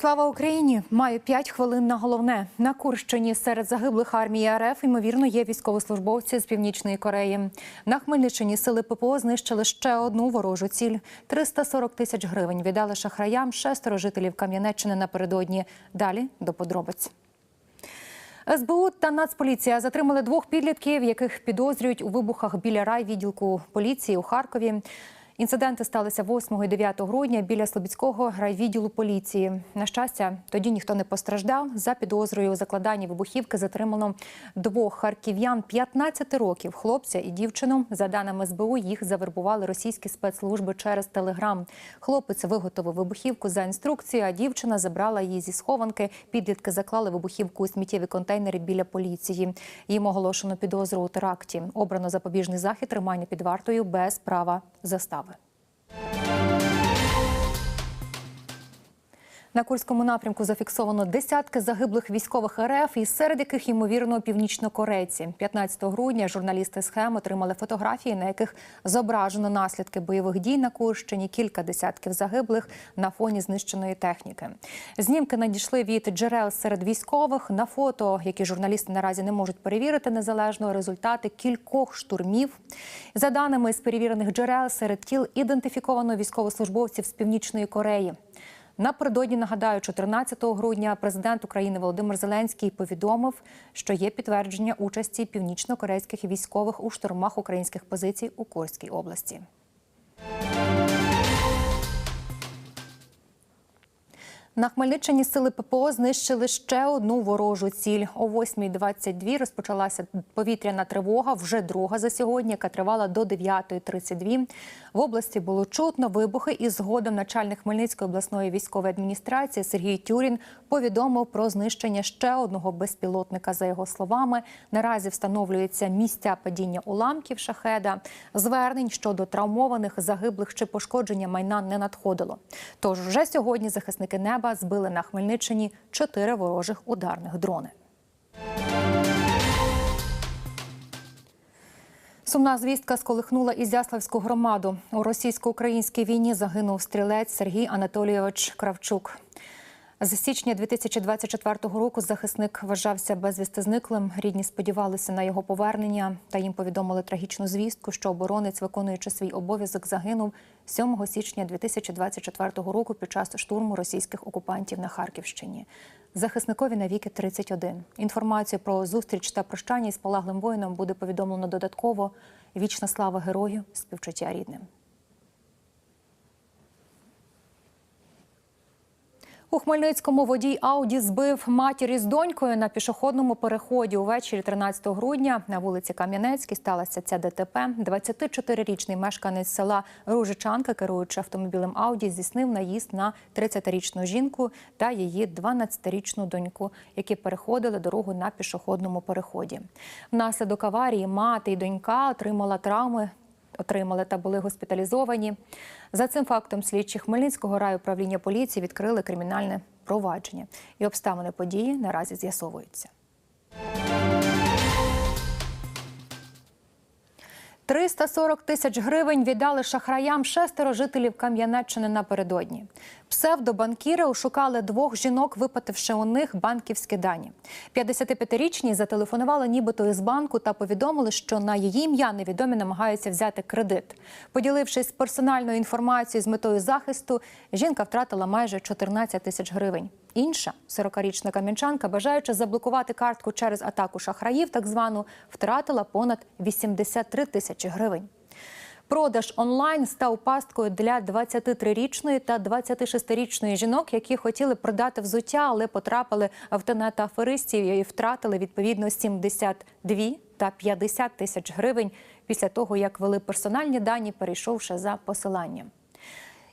Слава Україні! Маю 5 хвилин на головне. На Курщині серед загиблих армії РФ ймовірно є військовослужбовці з північної Кореї. На Хмельниччині сили ППО знищили ще одну ворожу ціль. 340 тисяч гривень віддали шахраям шестеро жителів Кам'янеччини напередодні. Далі до подробиць. СБУ та Нацполіція затримали двох підлітків, яких підозрюють у вибухах біля райвідділку поліції у Харкові. Інциденти сталися 8 і 9 грудня біля Слобідського райвідділу поліції. На щастя, тоді ніхто не постраждав. За підозрою у закладанні вибухівки затримано двох харків'ян 15 років. Хлопця і дівчину. За даними СБУ, їх завербували російські спецслужби через телеграм. Хлопець виготовив вибухівку за інструкцією, а дівчина забрала її зі схованки. Підлітки заклали вибухівку у сміттєві контейнери біля поліції. Їм оголошено підозру у теракті. Обрано запобіжний захід тримання під вартою без права застави. На Курському напрямку зафіксовано десятки загиблих військових РФ, і серед яких ймовірно північнокорейці. 15 грудня журналісти схем отримали фотографії, на яких зображено наслідки бойових дій на Курщині, кілька десятків загиблих на фоні знищеної техніки. Знімки надійшли від джерел серед військових на фото, які журналісти наразі не можуть перевірити незалежно результати кількох штурмів. За даними з перевірених джерел, серед тіл ідентифіковано військовослужбовців з північної Кореї. Напередодні нагадаю, 14 грудня президент України Володимир Зеленський повідомив, що є підтвердження участі північно-корейських військових у штурмах українських позицій у Курській області. На Хмельниччині сили ППО знищили ще одну ворожу ціль. О 8.22 розпочалася повітряна тривога, вже друга за сьогодні, яка тривала до 9.32. В області було чутно вибухи, і згодом начальник Хмельницької обласної військової адміністрації Сергій Тюрін повідомив про знищення ще одного безпілотника. За його словами, наразі встановлюється місця падіння уламків шахеда. Звернень щодо травмованих, загиблих чи пошкодження майна не надходило. Тож вже сьогодні захисники неба збили на Хмельниччині чотири ворожих ударних дрони. Сумна звістка сколихнула Ізяславську громаду. У російсько-українській війні загинув стрілець Сергій Анатолійович Кравчук. З січня 2024 року захисник вважався безвісти зниклим. Рідні сподівалися на його повернення, та їм повідомили трагічну звістку, що оборонець, виконуючи свій обов'язок, загинув 7 січня 2024 року під час штурму російських окупантів на Харківщині. Захисникові навіки 31. Інформацію про зустріч та прощання із полаглим воїном буде повідомлено додатково. Вічна слава герою, співчуття рідним. У Хмельницькому водій Ауді збив матір із донькою на пішохідному переході. Увечері 13 грудня на вулиці Кам'янецькій сталося ця ДТП. 24-річний мешканець села Ружичанка, керуючи автомобілем Ауді, здійснив наїзд на 30-річну жінку та її 12-річну доньку, які переходили дорогу на пішохідному переході. Внаслідок аварії мати і донька отримала травми отримали та були госпіталізовані. За цим фактом слідчі Хмельницького райуправління поліції відкрили кримінальне провадження, і обставини події наразі з'ясовуються. 340 тисяч гривень віддали шахраям шестеро жителів Кам'янеччини напередодні. Псевдобанкіри ошукали двох жінок, виплативши у них банківські дані. 55-річні зателефонували нібито із банку та повідомили, що на її ім'я невідомі намагаються взяти кредит. Поділившись персональною інформацією з метою захисту, жінка втратила майже 14 тисяч гривень. Інша 40-річна кам'янчанка, бажаючи заблокувати картку через атаку шахраїв, так звану, втратила понад 83 тисячі гривень. Продаж онлайн став пасткою для 23-річної та 26-річної жінок, які хотіли продати взуття, але потрапили в тенета аферистів і втратили відповідно 72 та 50 тисяч гривень після того, як вели персональні дані, перейшовши за посиланням.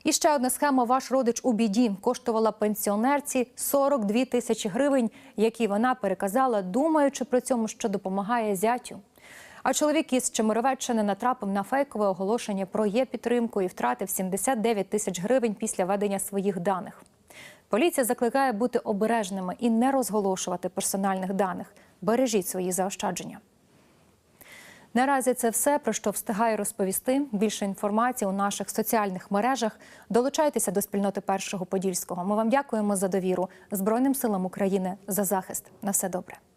І ще одна схема «Ваш родич у біді» коштувала пенсіонерці 42 тисячі гривень, які вона переказала, думаючи при цьому, що допомагає зятю. А чоловік із Чемеровеччини натрапив на фейкове оголошення про є підтримку і втратив 79 тисяч гривень після ведення своїх даних. Поліція закликає бути обережними і не розголошувати персональних даних. Бережіть свої заощадження. Наразі це все про що встигаю розповісти. Більше інформації у наших соціальних мережах. Долучайтеся до спільноти першого подільського. Ми вам дякуємо за довіру Збройним силам України за захист. На все добре.